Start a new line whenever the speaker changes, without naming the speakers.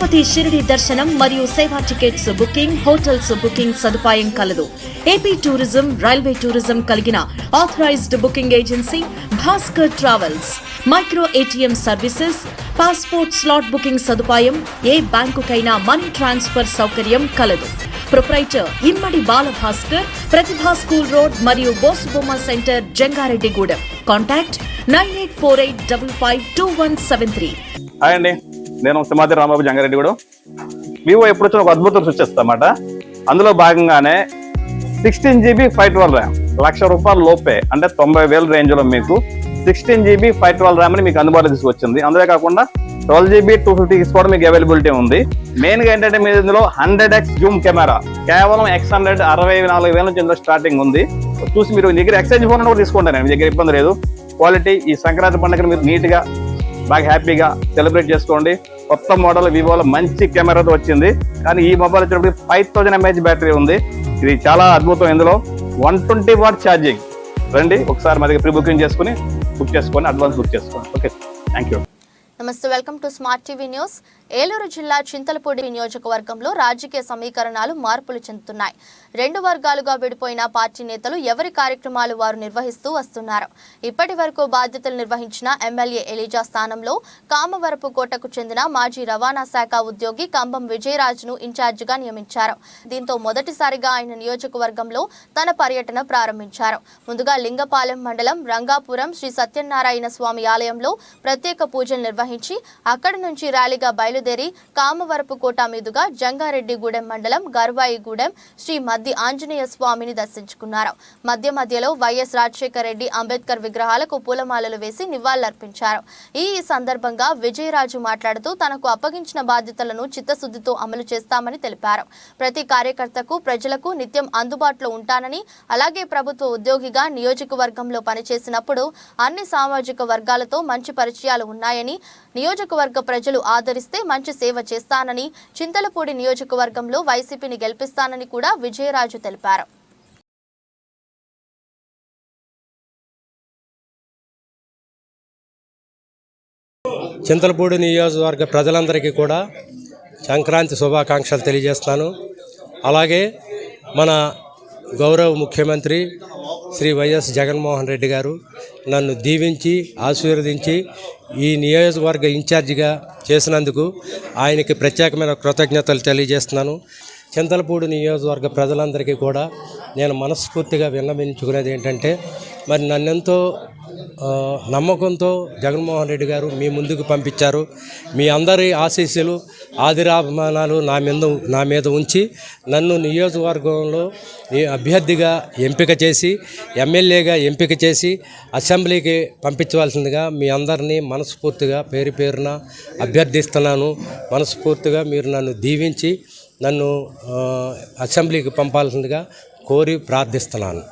తిరుపతి షిరిడి దర్శనం మరియు సేవా టికెట్స్ బుకింగ్ హోటల్స్ బుకింగ్ సదుపాయం కలదు. ఏపీ టూరిజం రైల్వే టూరిజం కలిగిన authorised booking agency Bhaskar travels. Micro ATM services passport slot booking సదుపాయం ఏ బ్యాంకుకైనా మనీ ట్రాన్స్ఫర్ సౌకర్యం కలదు. Proprietor Immadi Balabhaskar Prathibha school road మరియు Bosubomma centre Jangareddygudem. Contact nine eight four eight double five two one seven three.
అండి. నేను సింహాద్రి రామబాబు జంగారెడ్డి కూడా. Vivo ఎప్పుడు వచ్చిన ఒక అద్భుతం సృష్టిస్తామాట అందులో భాగంగానే sixteen GB five twelve RAM lakh రూపాయల లోపే అంటే తొంభై వేల రేంజ్లో మీకు sixteen GB five twelve RAM అని మీకు అందుబాటులో తీసుకొచ్చింది. అందులో కాకుండా ట్వెల్వ్ జీబీ టూ ఫిఫ్టీ కూడా మీకు అవైలబిలిటీ ఉంది. మెయిన్గా ఏంటంటే మీరు ఇందులో హండ్రెడ్ ఎక్స్ జూమ్ కెమెరా కేవలం ఎక్స్ హండ్రెడ్ అరవై నాలుగు వేల నుంచి ఇందులో స్టార్టింగ్ ఉంది. చూసి మీరు దగ్గర ఎక్స్చేంజ్ ఫోన్ కూడా తీసుకుంటాను మీ దగ్గర ఇబ్బంది లేదు. క్వాలిటీ ఈ సంక్రాంతి పండుగను మీరు నీట్గా బాగా హ్యాపీగా సెలబ్రేట్ చేసుకోండి. కొత్త మోడల్ వివోలో మంచి కెమెరాతో వచ్చింది. కానీ ఈ మొబైల్ వచ్చేటప్పుడు ఫైవ్ థౌజండ్ ఎంఏహెచ్ బ్యాటరీ ఉంది. ఇది చాలా అద్భుతం ఇందులో. వన్ ట్వంటీ వాట్ ఛార్జింగ్ రండి ఒకసారి మా దగ్గర ప్రీ బుకింగ్ చేసుకుని బుక్ చేసుకొని అడ్వాన్స్ బుక్ చేసుకోండి. ఓకే థ్యాంక్ యూ
నమస్తే welcome to smart TV news. Eluru జిల్లా చింతలపూడి నియోజకవర్గంలో రాజకీయ సమీకరణాలు మార్పులు చెందుతున్నాయి. రెండు వర్గాలుగా విడిపోయిన పార్టీ నేతలు ఎవరి కార్యక్రమాలు వారు నిర్వహిస్తూ వస్తున్నారు. ఇప్పటి వరకు బాధ్యతలు నిర్వహించిన ఎమ్మెల్యే ఎలిజా స్థానంలో కామవరపు కోటకు చెందిన మాజీ రవాణా శాఖ ఉద్యోగి కంబం విజయరాజును ఇన్ఛార్జిగా నియమించారు. దీంతో మొదటిసారిగా ఆయన నియోజకవర్గంలో తన పర్యటన ప్రారంభించారు. ముందుగా లింగపాలెం మండలం రంగాపురం శ్రీ సత్యనారాయణ స్వామి ఆలయంలో ప్రత్యేక పూజలు నిర్వహించి అక్కడి నుంచి ర్యాలీగా బయలుదేరి కామవరపు కోట మీదుగా జంగారెడ్డిగూడెం మండలం గర్వాయిగూడెం శ్రీ మద్ది ఆంజనేయ స్వామిని దర్శించుకున్నారు. మధ్య మధ్యలో వైఎస్ రాజశేఖర రెడ్డి అంబేద్కర్ విగ్రహాలకు పూలమాలలు వేసి నివాళులర్పించారు. ఈ సందర్భంగా విజయరాజు మాట్లాడుతూ తనకు అప్పగించిన బాధ్యతలను చిత్తశుద్ధితో అమలు చేస్తామని తెలిపారు. ప్రతి కార్యకర్తకు ప్రజలకు నిత్యం అందుబాటులో ఉంటానని అలాగే ప్రభుత్వ ఉద్యోగిగా నియోజకవర్గంలో పనిచేసినప్పుడు అన్ని సామాజిక వర్గాలతో మంచి పరిచయాలు ఉన్నాయని నియోజకవర్గ ప్రజలు ఆదరిస్తే మంచి సేవ చేస్తానని చింతలపూడి నియోజకవర్గంలో వైసీపీని గెలిపిస్తానని కూడా విజయరాజు తెలిపారు.
చింతలపూడి నియోజకవర్గ ప్రజలందరికీ కూడా సంక్రాంతి శుభాకాంక్షలు తెలియజేస్తాను అలాగే మన గౌరవ ముఖ్యమంత్రి శ్రీ వైఎస్ జగన్మోహన్ రెడ్డి గారు నన్ను దీవించి ఆశీర్వదించి ఈ నియోజకవర్గ ఇన్ఛార్జిగా చేసినందుకు ఆయనకి ప్రత్యేకమైన కృతజ్ఞతలు తెలియజేస్తున్నాను. చింతలపూడి నియోజకవర్గ ప్రజలందరికీ కూడా నేను మనస్ఫూర్తిగా విన్నవించుకునేది ఏంటంటే మరి నన్నెంతో నమ్మకంతో జగన్మోహన్ రెడ్డి గారు మీ ముందుకు పంపించారు. మీ అందరి ఆశీస్సులు ఆదిరాభిమానాలు నా మీద నా మీద ఉంచి నన్ను నియోజకవర్గంలో అభ్యర్థిగా ఎంపిక చేసి ఎమ్మెల్యేగా ఎంపిక చేసి అసెంబ్లీకి పంపించవలసిందిగా మీ అందరినీ మనస్ఫూర్తిగా పేరు పేరున అభ్యర్థిస్తున్నాను. మనస్ఫూర్తిగా మీరు నన్ను దీవించి నన్ను అసెంబ్లీకి పంపాల్సిందిగా కోరి ప్రార్థిస్తున్నాను.